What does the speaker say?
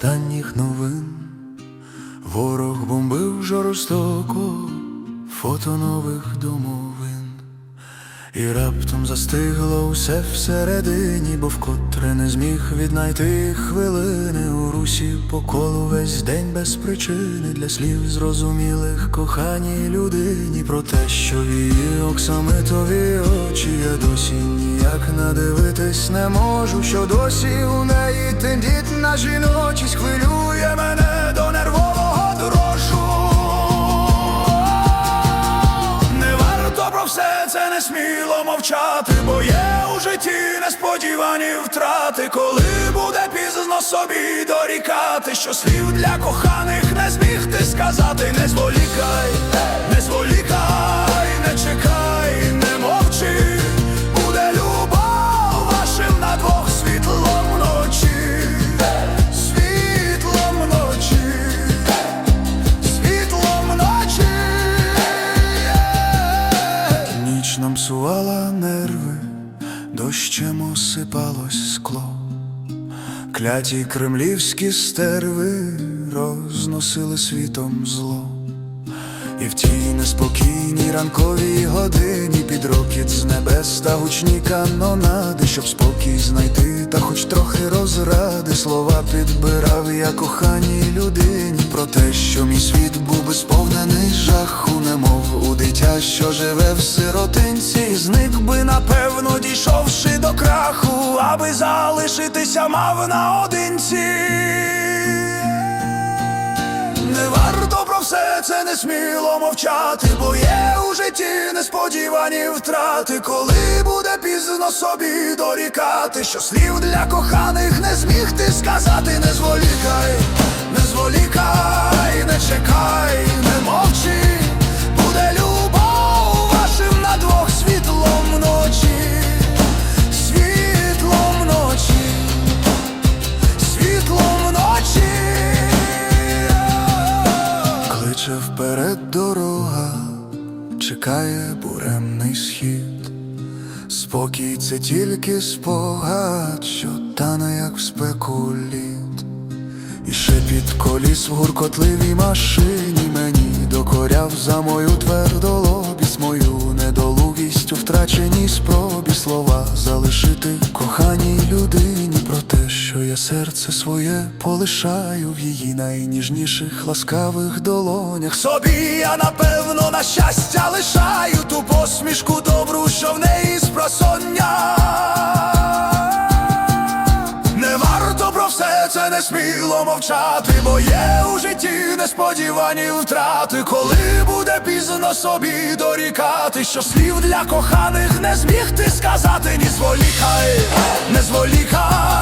останніх новин ворог бомбив жорстоко фото нових домов і раптом застигло усе всередині, бо вкотре не зміг віднайти хвилини у русі по колу весь день без причини для слів зрозумілих коханій людині про те, що в її оксамитові очі я досі ніяк надивитись не можу, що досі у неї тендітна жіночість хвилює мене сміло мовчати, бо є у житті несподівані втрати, коли буде пізно собі дорікати, що слів для коханих не зміг ти сказати, не зволікай, Ніч нам сувала нерви, дощем осипалось скло, кляті кремлівські стерви розносили світом зло, і в тій неспокійній ранковій годині під рокіт з небес та гучні канонади, щоб спокій знайти, та хоч трохи розради слова підбирав я коханій людині про те, що мій світ був би сповнений жаху, немов у дитя, що живе в сиротинці, зник би напевно, дійшовши до краху, аби залишитися мав наодинці. Це не сміло мовчати, бо є у житті несподівані втрати, коли буде пізно собі дорікати, що слів для коханих не зміг ти сказати, не зволікай, не зволікай, кличе вперед дорога, чекає буремний схід. Спокій це тільки спогад, що тане, як в спеку лід. І під коліс в гуркотливій машині мені докоряв за мою залишити коханій людині про те, що я серце своє полишаю в її найніжніших ласкавих долонях. Собі я напевно на щастя лишаю ту посмішку добру, що в неї спросоння. Не варто про все це не сміло мовчати, бо є у житті несподівані втрати, коли буде пізно собі дорікати, що слів для коханих не зміг ти сказати, ні зволікай, не зволікай,